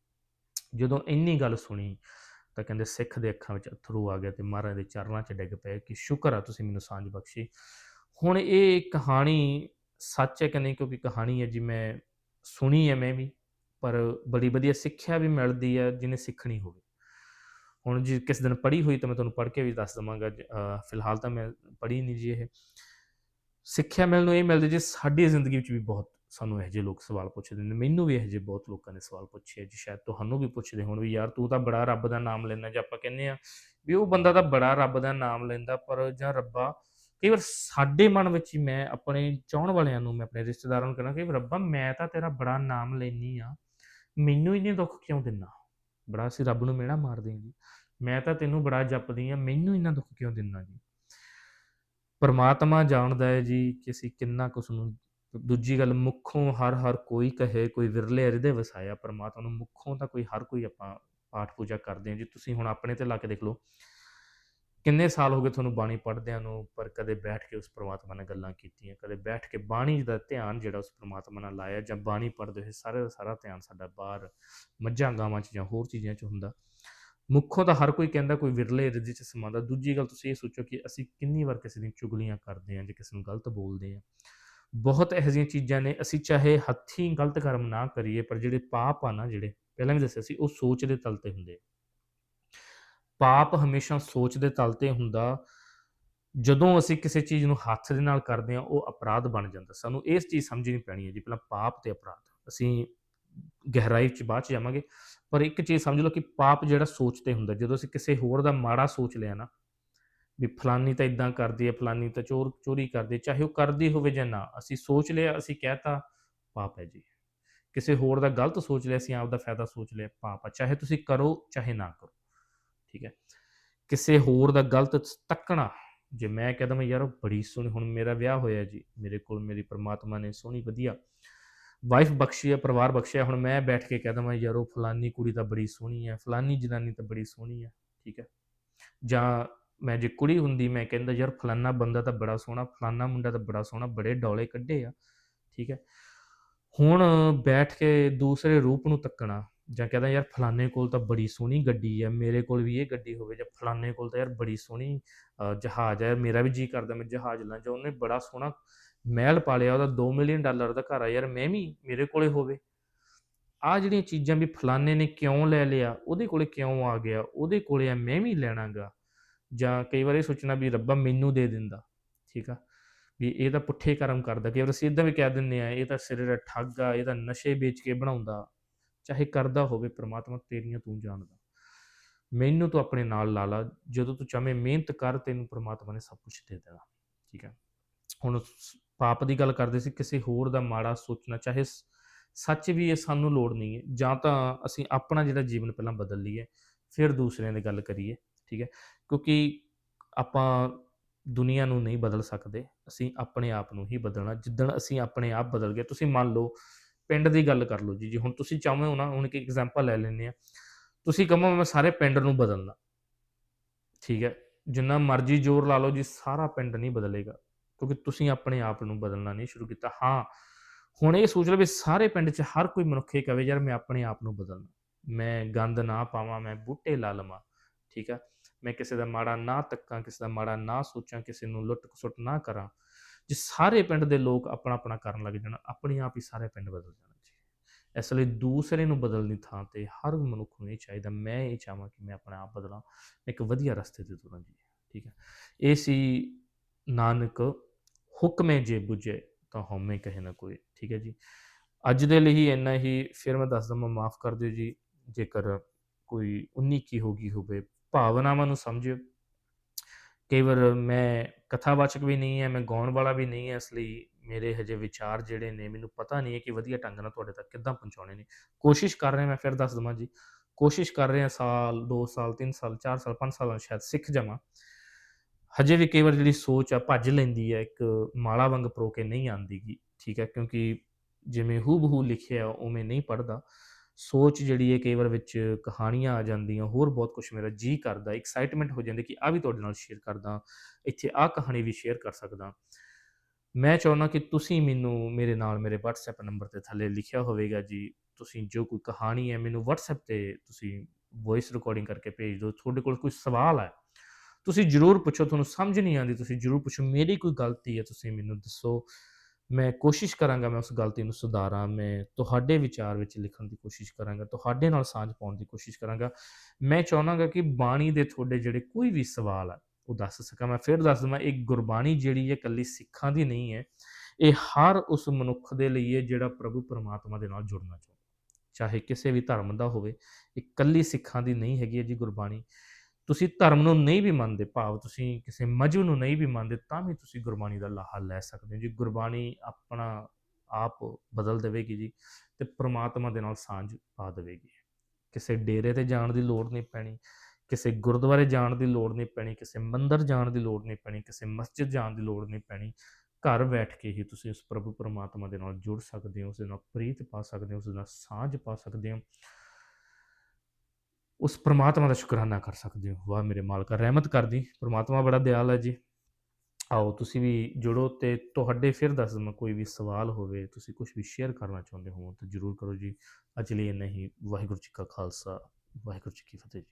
ਜਦੋਂ ਇੰਨੀ ਗੱਲ ਸੁਣੀ ਤਾਂ ਕਹਿੰਦੇ ਸਿੱਖ ਦੇ ਅੱਖਾਂ ਵਿੱਚ ਅਥਰੂ ਆ ਗਿਆ ਤੇ ਮਹਾਰਾਜ ਦੇ ਚਰਨਾਂ 'ਚ ਡਿੱਗ ਪਏ ਕਿ ਸ਼ੁਕਰ ਆ ਤੁਸੀਂ ਮੈਨੂੰ ਸਾਂਝ ਬਖਸ਼ੀ। ਹੁਣ ਇਹ ਕਹਾਣੀ ਸੱਚ ਹੈ ਕਿ ਨਹੀਂ? ਕਿਉਂਕਿ ਕਹਾਣੀ ਹੈ ਜੀ ਮੈਂ ਸੁਣੀ ਹੈ ਮੈਂ ਵੀ, ਪਰ ਬੜੀ ਵਧੀਆ ਸਿੱਖਿਆ ਵੀ ਮਿਲਦੀ ਹੈ ਜਿਹਨੇ ਸਿੱਖਣੀ ਹੋਵੇ। ਹੁਣ ਜੀ ਕਿਸ ਦਿਨ ਪੜ੍ਹੀ ਹੋਈ ਤਾਂ ਮੈਂ ਤੁਹਾਨੂੰ ਪੜ੍ਹ ਕੇ ਵੀ ਦੱਸ ਦਵਾਂਗਾ ਫਿਲਹਾਲ ਤਾਂ ਮੈਂ ਪੜ੍ਹੀ ਨਹੀਂ ਜੀ ਇਹ। ਸਿੱਖਿਆ ਮਿਲਣ ਨੂੰ ਇਹ ਮਿਲਦੀ ਜੀ, ਸਾਡੀ ਜ਼ਿੰਦਗੀ ਵਿੱਚ ਵੀ ਬਹੁਤ ਸਾਨੂੰ ਇਹੋ ਜਿਹੇ ਲੋਕ ਸਵਾਲ ਪੁੱਛਦੇ ਨੇ। ਮੈਨੂੰ ਵੀ ਇਹੋ ਜਿਹੇ ਬਹੁਤ ਲੋਕਾਂ ਨੇ ਸਵਾਲ ਪੁੱਛੇ ਜੀ, ਸ਼ਾਇਦ ਤੁਹਾਨੂੰ ਵੀ ਪੁੱਛਦੇ ਹੋਣ ਵੀ ਯਾਰ ਤੂੰ ਤਾਂ ਬੜਾ ਰੱਬ ਦਾ ਨਾਮ ਲੈਂਦਾ ਜੇ ਆਪਾਂ ਕਹਿੰਦੇ ਆ ਵੀ ਉਹ ਬੰਦਾ ਤਾਂ ਬੜਾ ਰੱਬ ਦਾ ਨਾਮ ਲੈਂਦਾ, ਪਰ ਜਾਂ ਰੱਬਾ, ਕਈ ਵਾਰ ਸਾਡੇ ਮਨ ਵਿੱਚ ਹੀ ਮੈਂ ਆਪਣੇ ਚਾਹਣ ਵਾਲਿਆਂ ਨੂੰ, ਮੈਂ ਆਪਣੇ ਰਿਸ਼ਤੇਦਾਰਾਂ ਨੂੰ ਕਹਿੰਦਾ ਕਿ ਰੱਬਾ ਮੈਂ ਤਾਂ ਤੇਰਾ ਬੜਾ ਨਾਮ ਲੈਨੀ ਆ ਮੈਨੂੰ ਇੰਨੇ ਦੁੱਖ ਕਿਉਂ ਦਿੰਦਾ? ਬੜਾ ਅਸੀਂ ਰੱਬ ਨੂੰ ਮਿਹਣਾ ਮਾਰਦੇ ਹਾਂ ਜੀ। ਮੈਂ ਤਾਂ ਤੈਨੂੰ ਬੜਾ ਜਪਦੀ ਆ ਮੈਨੂੰ ਇੰਨਾ ਦੁੱਖ ਕਿਉਂ ਦਿੰਦਾ ਜੀ? ਪਰਮਾਤਮਾ ਜਾਣਦਾ ਹੈ ਜੀ ਕਿ ਅਸੀਂ ਕਿੰਨਾ ਕੁ ਨੂੰ ਦੂਜੀ ਗੱਲ ਮੁੱਖੋਂ ਹਰ ਹਰ ਕੋਈ ਕਹੇ, ਕੋਈ ਵਿਰਲੇ ਹਿਰਦੇ ਵਸਾਇਆ। ਪਰਮਾਤਮਾ ਨੂੰ ਮੁੱਖੋਂ ਤਾਂ ਕੋਈ ਹਰ ਕੋਈ ਆਪਾਂ ਪਾਠ ਪੂਜਾ ਕਰਦੇ ਹਾਂ ਜੀ। ਤੁਸੀਂ ਹੁਣ ਆਪਣੇ ਤੇ ਲਾ ਕੇ ਦੇਖ ਲਓ। ਕਿੰਨੇ ਸਾਲ ਹੋ ਗਏ ਤੁਹਾਨੂੰ ਬਾਣੀ ਪੜ੍ਹਦਿਆਂ ਨੂੰ, ਪਰ ਕਦੇ ਬੈਠ ਕੇ ਉਸ ਪ੍ਰਮਾਤਮਾ ਨਾਲ ਗੱਲਾਂ ਕੀਤੀਆਂ, ਕਦੇ ਬੈਠ ਕੇ ਬਾਣੀ ਦਾ ਧਿਆਨ ਜਿਹੜਾ ਉਸ ਪ੍ਰਮਾਤਮਾ ਨਾਲ ਲਾਇਆ ਜਾਂ ਬਾਣੀ ਪੜ੍ਹਦੇ ਹੋਏ ਸਾਰੇ ਦਾ ਸਾਰਾ ਧਿਆਨ ਸਾਡਾ ਬਾਹਰ ਮੱਝਾਂ, ਗਾਵਾਂ 'ਚ ਜਾਂ ਹੋਰ ਚੀਜ਼ਾਂ 'ਚ ਹੁੰਦਾ ਮੁੱਖੋਂ ਤਾਂ ਹਰ ਕੋਈ ਕਹਿੰਦਾ ਕੋਈ ਵਿਰਲੇ ਰਿੱਧੀ 'ਚ ਸਮਾਉਂਦਾ, ਦੂਜੀ ਗੱਲ ਤੁਸੀਂ ਇਹ ਸੋਚੋ ਕਿ ਅਸੀਂ ਕਿੰਨੀ ਵਾਰ ਕਿਸੇ ਦੀਆਂ ਚੁਗਲੀਆਂ ਕਰਦੇ ਹਾਂ ਜਾਂ ਕਿਸੇ ਨੂੰ ਗਲਤ ਬੋਲਦੇ ਹਾਂ ਬਹੁਤ ਇਹੋ ਜਿਹੀਆਂ ਚੀਜ਼ਾਂ ਨੇ, ਅਸੀਂ ਚਾਹੇ ਹੱਥੀਂ ਗਲਤ ਕਰਮ ਨਾ ਕਰੀਏ, ਪਰ ਜਿਹੜੇ ਪਾਪ ਆ ਨਾ ਜਿਹੜੇ, ਪਹਿਲਾਂ ਵੀ ਦੱਸਿਆ ਸੀ, ਉਹ ਸੋਚ ਦੇ ਤਲ ਤੇ ਹੁੰਦੇ ਆ। ਪਾਪ ਹਮੇਸ਼ਾ ਸੋਚ ਦੇ ਤਲ ਤੇ ਹੁੰਦਾ। ਜਦੋਂ ਅਸੀਂ ਕਿਸੇ ਚੀਜ਼ ਨੂੰ ਹੱਥ ਦੇ ਨਾਲ ਕਰਦੇ ਹਾਂ, ਉਹ ਅਪਰਾਧ ਬਣ ਜਾਂਦਾ। ਸਾਨੂੰ ਇਸ ਚੀਜ਼ ਸਮਝਣੀ ਪੈਣੀ ਹੈ ਜੀ, ਪਹਿਲਾਂ ਪਾਪ ਤੇ ਅਪਰਾਧ। ਅਸੀਂ ਗਹਿਰਾਈ ਚ ਬਾਅਦ ਚ ਜਾਵਾਂਗੇ। ਪਰ ਇੱਕ ਚੀਜ਼ ਸਮਝ ਲਓ ਕਿ ਪਾਪ ਜਿਹੜਾ ਸੋਚ ਤੇ ਹੁੰਦਾ। ਜਦੋਂ ਅਸੀਂ ਕਿਸੇ ਹੋਰ ਦਾ ਮਾੜਾ ਸੋਚ ਲਿਆ ਨਾ, ਵੀ ਫਲਾਨੀ ਤਾਂ ਇਦਾਂ ਕਰਦੀ ਹੈ, ਫਲਾਨੀ ਤਾਂ ਚੋਰ, ਚੋਰੀ ਕਰਦੀ ਹੈ, ਚਾਹੇ ਉਹ ਕਰਦੀ ਹੋਵੇ ਜਾਂ ਨਾ, ਅਸੀਂ ਸੋਚ ਲਿਆ, ਅਸੀਂ ਕਹਿਤਾ ਪਾਪ ਹੈ ਜੀ। ਕਿਸੇ ਹੋਰ ਦਾ ਗਲਤ ਸੋਚ ਲਿਆ, ਅਸੀਂ ਆਪ ਦਾ ਫਾਇਦਾ ਸੋਚ ਲਿਆ, ਪਾਪ ਆ ਚਾਹੇ ਤੁਸੀਂ ਕਰੋ, ਚਾਹੇ ਨਾ ਕਰੋ। ਠੀਕ ਹੈ। ਕਿਸੇ ਹੋਰ ਦਾ ਗਲਤ ਤੱਕਣਾ, ਜੇ ਮੈਂ ਕਹਦਾ ਮੈਂ ਯਾਰ ਬੜੀ ਸੋਹਣੀ, ਹੁਣ ਮੇਰਾ ਵਿਆਹ ਹੋਇਆ ਜੀ, ਮੇਰੇ ਕੋਲ ਮੇਰੀ ਪ੍ਰਮਾਤਮਾ ਨੇ ਸੋਹਣੀ ਵਧੀਆ ਵਾਈਫ ਬਖਸ਼ੀ ਹੈ, ਪਰਿਵਾਰ ਬਖਸ਼ਿਆ, ਹੁਣ ਮੈਂ ਬੈਠ ਕੇ ਕਹਦਾ ਮੈਂ ਯਾਰ ਉਹ ਫਲਾਨੀ ਕੁੜੀ ਤਾਂ ਬੜੀ ਸੋਹਣੀ ਹੈ, ਫਲਾਨੀ ਜਨਾਨੀ ਤਾਂ ਬੜੀ ਸੋਹਣੀ ਹੈ, ਠੀਕ ਹੈ। ਜਾਂ ਮੈਂ ਜੇ ਕੁੜੀ ਹੁੰਦੀ, ਮੈਂ ਕਹਿੰਦਾ ਯਾਰ ਫਲਾਨਾ ਬੰਦਾ ਤਾਂ ਬੜਾ ਸੋਹਣਾ, ਫਲਾਨਾ ਮੁੰਡਾ ਤਾਂ ਬੜਾ ਸੋਹਣਾ, ਬੜੇ ਡੌਲੇ ਕੱਢੇ ਆ, ਠੀਕ ਹੈ। ਹੁਣ ਬੈਠ ਕੇ ਦੂਸਰੇ ਰੂਪ ਨੂੰ ਤੱਕਣਾ ਜਾਂ ਕਹਿੰਦਾ ਯਾਰ ਫਲਾਨੇ ਕੋਲ ਤਾਂ ਬੜੀ ਸੋਹਣੀ ਗੱਡੀ ਹੈ, ਮੇਰੇ ਕੋਲ ਵੀ ਇਹ ਗੱਡੀ ਹੋਵੇ ਜਾਂ ਫਲਾਨੇ ਕੋਲ ਤਾਂ ਯਾਰ ਬੜੀ ਸੋਹਣੀ ਜਹਾਜ਼ ਹੈ, ਮੇਰਾ ਵੀ ਜੀ ਕਰਦਾ ਮੈਂ ਜਹਾਜ਼ ਲਾਂ ਜਾਂ ਉਹਨੇ ਬੜਾ ਸੋਹਣਾ ਮਹਿਲ ਪਾ ਲਿਆ ਉਹਦਾ 2 ਮਿਲੀਅਨ ਡਾਲਰ ਦਾ ਘਰ ਆ ਯਾਰ, ਮੈਂ ਵੀ ਮੇਰੇ ਕੋਲੇ ਹੋਵੇ। ਆ ਜਿਹੜੀਆਂ ਚੀਜ਼ਾਂ ਵੀ ਫਲਾਨੇ ਨੇ ਕਿਉਂ ਲੈ ਲਿਆ, ਉਹਦੇ ਕੋਲੇ ਕਿਉਂ ਆ ਗਿਆ, ਉਹਦੇ ਕੋਲੇ ਆ, ਮੈਂ ਵੀ ਲੈਣਾਗਾ ਜਾਂ ਕਈ ਵਾਰ ਇਹ ਸੋਚਣਾ ਵੀ ਰੱਬਾ ਮੈਨੂੰ ਦੇ ਦਿੰਦਾ, ਠੀਕ ਆ? ਵੀ ਇਹ ਤਾਂ ਪੁੱਠੇ ਕਰਮ ਕਰਦਾ, ਕਈ ਵਾਰ ਅਸੀਂ ਇਦਾਂ ਵੀ ਕਹਿ ਦਿੰਦੇ ਆ, ਇਹ ਤਾਂ ਸਿਰੇ ਦਾ ਠੱਗ ਆ ਇਹ ਤਾਂ ਨਸ਼ੇ ਵੇਚ ਕੇ ਬਣਾਉਂਦਾ। ਚਾਹੇ ਕਰਦਾ ਹੋਵੇ ਪ੍ਰਮਾਤਮਾ ਤੇਰੀਆਂ ਤੂੰ ਜਾਣਦਾ। ਮੈਨੂੰ ਤੂੰ ਆਪਣੇ ਨਾਲ ਲਾ ਲਾ, ਜਦੋਂ ਤੂੰ ਚਾਹਵੇਂ ਮਿਹਨਤ ਕਰ, ਤੈਨੂੰ ਪ੍ਰਮਾਤਮਾ ਨੇ ਸਭ ਕੁਝ ਦੇ ਦੇਣਾ। ਠੀਕ ਹੈ। ਹੁਣ ਪਾਪ ਦੀ ਗੱਲ ਕਰਦੇ ਸੀ, ਕਿਸੇ ਹੋਰ ਦਾ ਮਾੜਾ ਸੋਚਣਾ, ਚਾਹੇ ਸੱਚ ਵੀ ਇਹ ਸਾਨੂੰ ਲੋੜ ਨਹੀਂ ਹੈ, ਜਾਂ ਤਾਂ ਅਸੀਂ ਆਪਣਾ ਜਿਹੜਾ ਜੀਵਨ ਪਹਿਲਾਂ ਬਦਲ ਲਈਏ, ਫਿਰ ਦੂਸਰਿਆਂ ਦੀ ਗੱਲ ਕਰੀਏ, ਠੀਕ ਹੈ। ਕਿਉਂਕਿ ਆਪਾਂ ਦੁਨੀਆ ਨੂੰ ਨਹੀਂ ਬਦਲ ਸਕਦੇ, ਅਸੀਂ ਆਪਣੇ ਆਪ ਨੂੰ ਹੀ ਬਦਲਣਾ, ਜਿੱਦਣ ਅਸੀਂ ਆਪਣੇ ਆਪ ਬਦਲ ਗਏ, ਤੁਸੀਂ ਮੰਨ ਲਓ ਪਿੰਡ ਦੀ ਗੱਲ ਕਰ ਲਓ ਜੀ ਜੀ ਹੁਣ ਤੁਸੀਂ ਚਾਹੋ ਹੋ ਨਾ, ਹੁਣ ਇੱਕ ਐਗਜ਼ਾਮਪਲ ਲੈ ਲੈਂਦੇ ਆ ਤੁਸੀਂ ਕਹੋ ਮੈਂ ਸਾਰੇ ਪਿੰਡ ਨੂੰ ਬਦਲਣਾ। ਠੀਕ ਹੈ, ਜਿੰਨਾ ਮਰਜ਼ੀ ਜ਼ੋਰ ਲਾ ਲਓ ਜੀ, ਸਾਰਾ ਪਿੰਡ ਨਹੀਂ ਬਦਲੇਗਾ, ਕਿਉਂਕਿ ਤੁਸੀਂ ਆਪਣੇ ਆਪ ਨੂੰ ਬਦਲਣਾ ਨਹੀਂ ਸ਼ੁਰੂ ਕੀਤਾ। ਹਾਂ, ਹੁਣ ਇਹ ਸੋਚ ਲਓ ਵੀ ਸਾਰੇ ਪਿੰਡ 'ਚ ਹਰ ਕੋਈ ਮਨੁੱਖ ਇਹ ਕਵੇ ਯਾਰ ਮੈਂ ਆਪਣੇ ਆਪ ਨੂੰ ਬਦਲਣਾ। ਮੈਂ ਗੰਦ ਨਾ ਪਾਵਾਂ, ਮੈਂ ਬੂਟੇ ਲਾ ਲਵਾਂ, ਠੀਕ ਹੈ। ਮੈਂ ਕਿਸੇ ਦਾ ਮਾੜਾ ਨਾ ਤੱਕਾਂ, ਕਿਸੇ ਦਾ ਮਾੜਾ ਨਾ ਸੋਚਾਂ, ਕਿਸੇ ਨੂੰ ਲੁੱਟ ਖਸੁੱਟ ਨਾ ਕਰਾਂ। ਜੇ ਸਾਰੇ ਪਿੰਡ ਦੇ ਲੋਕ ਆਪਣਾ ਆਪਣਾ ਕਰਨ ਲੱਗ ਜਾਣ, ਆਪਣੇ ਆਪ ਹੀ ਸਾਰੇ ਪਿੰਡ ਬਦਲ ਜਾਣਾ ਜੀ। ਇਸ ਲਈ ਦੂਸਰੇ ਨੂੰ ਬਦਲਣ ਦੀ ਥਾਂ ਤੇ ਹਰ ਮਨੁੱਖ ਨੂੰ ਇਹ ਚਾਹੀਦਾ, ਮੈਂ ਇਹ ਚਾਹਾਂ ਕਿ ਮੈਂ ਆਪਣਾ ਆਪ ਬਦਲਾਂ ਇੱਕ ਵਧੀਆ ਰਸਤੇ ਤੇ ਤੁਰਾਂ ਜੀ, ਠੀਕ ਹੈ। ਇਹ ਸੀ ਨਾਨਕ, ਹੁਕਮੇ ਜੇ ਬੁਝੇ ਤਾਂ ਹਉਮੈ ਕਹੇ ਨਾ ਕੋਈ ਠੀਕ ਹੈ ਜੀ। ਅੱਜ ਦੇ ਲਈ ਇੰਨਾ ਹੀ, ਫਿਰ ਮੈਂ ਦੱਸ ਦਵਾਂ ਮਾਫ ਕਰ ਦਿਓ ਜੀ, ਜੇਕਰ ਕੋਈ 19 ਕੀ ਹੋ ਗਈ ਹੋਵੇ, ਭਾਵਨਾਵਾਂ ਨੂੰ ਸਮਝਿਓ। ਕਈ ਵਾਰ ਮੈਂ ਕਥਾਵਾਚਕ ਵੀ ਨਹੀਂ ਹੈ, ਮੈਂ ਗਾਉਣ ਵਾਲਾ ਵੀ ਨਹੀਂ ਹੈ, ਇਸ ਲਈ ਮੇਰੇ ਹਜੇ ਵਿਚਾਰ ਜਿਹੜੇ ਨੇ ਮੈਨੂੰ ਪਤਾ ਨਹੀਂ ਹੈ ਕਿ ਵਧੀਆ ਢੰਗ ਨਾਲ ਤੁਹਾਡੇ ਤੱਕ ਕਿੱਦਾਂ ਪਹੁੰਚਾਉਣੇ ਨੇ। ਕੋਸ਼ਿਸ਼ ਕਰ ਰਿਹਾ ਮੈਂ ਫਿਰ ਦੱਸ ਦਵਾਂ ਜੀ। ਕੋਸ਼ਿਸ਼ ਕਰ ਰਿਹਾ ਸਾਲ 2 ਸਾਲ 3 ਸਾਲ 4 ਸਾਲ 5 ਸਾਲਾਂ ਸ਼ਾਇਦ ਸਿੱਖ ਜਾਵਾਂ। ਹਜੇ ਵੀ ਕਈ ਵਾਰ ਜਿਹੜੀ ਸੋਚ ਆ ਭੱਜ ਲੈਂਦੀ ਹੈ, ਇੱਕ ਮਾਲਾ ਵਾਂਗ ਪਰੋ ਕੇ ਨਹੀਂ ਆਉਂਦੀਗੀ ਠੀਕ ਹੈ? ਕਿਉਂਕਿ ਜਿਵੇਂ ਹੂ ਬਹੂ ਲਿਖਿਆ, ਉਵੇਂ ਨਹੀਂ ਪੜਦਾ ਸੋਚ ਜਿਹੜੀ ਹੈ ਕਈ ਵਾਰ ਵਿੱਚ ਕਹਾਣੀਆਂ ਆ ਜਾਂਦੀਆਂ, ਹੋਰ ਬਹੁਤ ਕੁਝ ਮੇਰਾ ਜੀ ਕਰਦਾ ਐਕਸਾਈਟਮੈਂਟ ਹੋ ਜਾਂਦੀ ਕਿ ਆ ਵੀ ਤੁਹਾਡੇ ਨਾਲ ਸ਼ੇਅਰ ਕਰਦਾ, ਇੱਥੇ ਆ ਕਹਾਣੀ ਵੀ ਸ਼ੇਅਰ ਕਰ ਸਕਦਾ। ਮੈਂ ਚਾਹੁੰਦਾ ਕਿ ਤੁਸੀਂ ਮੈਨੂੰ ਮੇਰੇ ਨਾਲ ਮੇਰੇ WhatsApp ਨੰਬਰ ਤੇ ਥੱਲੇ ਲਿਖਿਆ ਹੋਵੇਗਾ ਜੀ, ਤੁਸੀਂ ਜੋ ਕੋਈ ਕਹਾਣੀ ਹੈ ਮੈਨੂੰ WhatsApp ਤੇ ਤੁਸੀਂ ਵੌਇਸ ਰਿਕਾਰਡਿੰਗ ਕਰਕੇ ਭੇਜ ਦਿਓ, ਤੁਹਾਡੇ ਕੋਲ ਕੋਈ ਸਵਾਲ ਹੈ, ਤੁਸੀਂ ਜਰੂਰ ਪੁੱਛੋ, ਤੁਹਾਨੂੰ ਸਮਝ ਨਹੀਂ ਆਉਂਦੀ, ਤੁਸੀਂ ਜਰੂਰ ਪੁੱਛੋ, ਮੇਰੀ ਕੋਈ ਗਲਤੀ ਹੈ, ਤੁਸੀਂ ਮੈਨੂੰ ਦੱਸੋ। ਮੈਂ ਕੋਸ਼ਿਸ਼ ਕਰਾਂਗਾ ਮੈਂ ਉਸ ਗਲਤੀ ਨੂੰ ਸੁਧਾਰਾਂ, ਮੈਂ ਤੁਹਾਡੇ ਵਿਚਾਰ ਵਿੱਚ ਲਿਖਣ ਦੀ ਕੋਸ਼ਿਸ਼ ਕਰਾਂਗਾ, ਤੁਹਾਡੇ ਨਾਲ ਸਾਂਝ ਪਾਉਣ ਦੀ ਕੋਸ਼ਿਸ਼ ਕਰਾਂਗਾ। ਮੈਂ ਚਾਹੁੰਦਾਗਾ ਕਿ ਬਾਣੀ ਦੇ ਤੁਹਾਡੇ ਜਿਹੜੇ ਕੋਈ ਵੀ ਸਵਾਲ ਆ, ਉਹ ਦੱਸ ਸਕਾਂ। ਮੈਂ ਫਿਰ ਦੱਸ ਦਵਾਂ ਇਹ ਗੁਰਬਾਣੀ ਜਿਹੜੀ ਹੈ ਕੱਲੀ ਸਿੱਖਾਂ ਦੀ ਨਹੀਂ ਹੈ, ਇਹ ਹਰ ਉਸ ਮਨੁੱਖ ਦੇ ਲਈ ਹੈ ਜਿਹੜਾ ਪ੍ਰਭੂ ਪਰਮਾਤਮਾ ਦੇ ਨਾਲ ਜੁੜਨਾ ਚਾਹੁੰਦਾ। ਚਾਹੇ ਕਿਸੇ ਵੀ ਧਰਮ ਦਾ ਹੋਵੇ, ਇਹ ਕੱਲੀ ਸਿੱਖਾਂ ਦੀ ਨਹੀਂ ਹੈਗੀ ਹੈ ਜੀ ਗੁਰਬਾਣੀ। ਤੁਸੀਂ ਧਰਮ ਨੂੰ ਨਹੀਂ ਵੀ ਮੰਨਦੇ, ਭਾਵ ਤੁਸੀਂ ਕਿਸੇ ਮਜੂ ਨੂੰ ਨਹੀਂ ਵੀ ਮੰਨਦੇ, ਤਾਂ ਵੀ ਤੁਸੀਂ ਗੁਰਬਾਣੀ ਦਾ ਲਾਹਾ ਲੈ ਸਕਦੇ ਹੋ ਜੀ। ਗੁਰਬਾਣੀ ਆਪਣਾ ਆਪ ਬਦਲ ਦੇਵੇਗੀ ਜੀ ਤੇ ਪ੍ਰਮਾਤਮਾ ਦੇ ਨਾਲ ਸਾਂਝ ਪਾ ਦੇਵੇਗੀ। ਕਿਸੇ ਡੇਰੇ ਤੇ ਜਾਣ ਦੀ ਲੋੜ ਨਹੀਂ ਪੈਣੀ, ਕਿਸੇ ਗੁਰਦੁਆਰੇ ਜਾਣ ਦੀ ਲੋੜ ਨਹੀਂ ਪੈਣੀ, ਕਿਸੇ ਮੰਦਿਰ ਜਾਣ ਦੀ ਲੋੜ ਨਹੀਂ ਪੈਣੀ, ਕਿਸੇ ਮਸਜਿਦ ਜਾਣ ਦੀ ਲੋੜ ਨਹੀਂ ਪੈਣੀ। ਘਰ ਬੈਠ ਕੇ ਹੀ ਤੁਸੀਂ ਉਸ ਪ੍ਰਭੂ ਪਰਮਾਤਮਾ ਦੇ ਨਾਲ ਜੁੜ ਸਕਦੇ ਹੋ, ਉਸ ਦੇ ਨਾਲ ਪ੍ਰੀਤ ਪਾ ਸਕਦੇ ਹੋ, ਉਸ ਨਾਲ ਸਾਂਝ ਪਾ ਸਕਦੇ ਹੋ। ਉਸ ਪ੍ਰਮਾਤਮਾ ਦਾ ਸ਼ੁਕਰਾਨਾ ਕਰ ਸਕਦੇ ਹੋ। ਵਾਹ ਮੇਰੇ ਮਾਲਕਾ, ਰਹਿਮਤ ਕਰਦੀ ਪ੍ਰਮਾਤਮਾ ਬੜਾ ਦਿਆਲ ਹੈ ਜੀ। ਆਓ, ਤੁਸੀਂ ਵੀ ਜੁੜੋ ਤੇ ਤੁਹਾਡੇ ਫਿਰ ਦੱਸ ਦਵਾਂ ਕੋਈ ਵੀ ਸਵਾਲ ਹੋਵੇ, ਤੁਸੀਂ ਕੁਝ ਵੀ ਸ਼ੇਅਰ ਕਰਨਾ ਚਾਹੁੰਦੇ ਹੋ ਤਾਂ ਜਰੂਰ ਕਰੋ ਜੀ। ਅੱਜ ਨਹੀਂ ਵਾਹਿਗੁਰੂ ਜੀ ਕਾ ਖਾਲਸਾ, ਵਾਹਿਗੁਰੂ ਜੀ ਕੀ ਫਤਿਹ ਜੀ।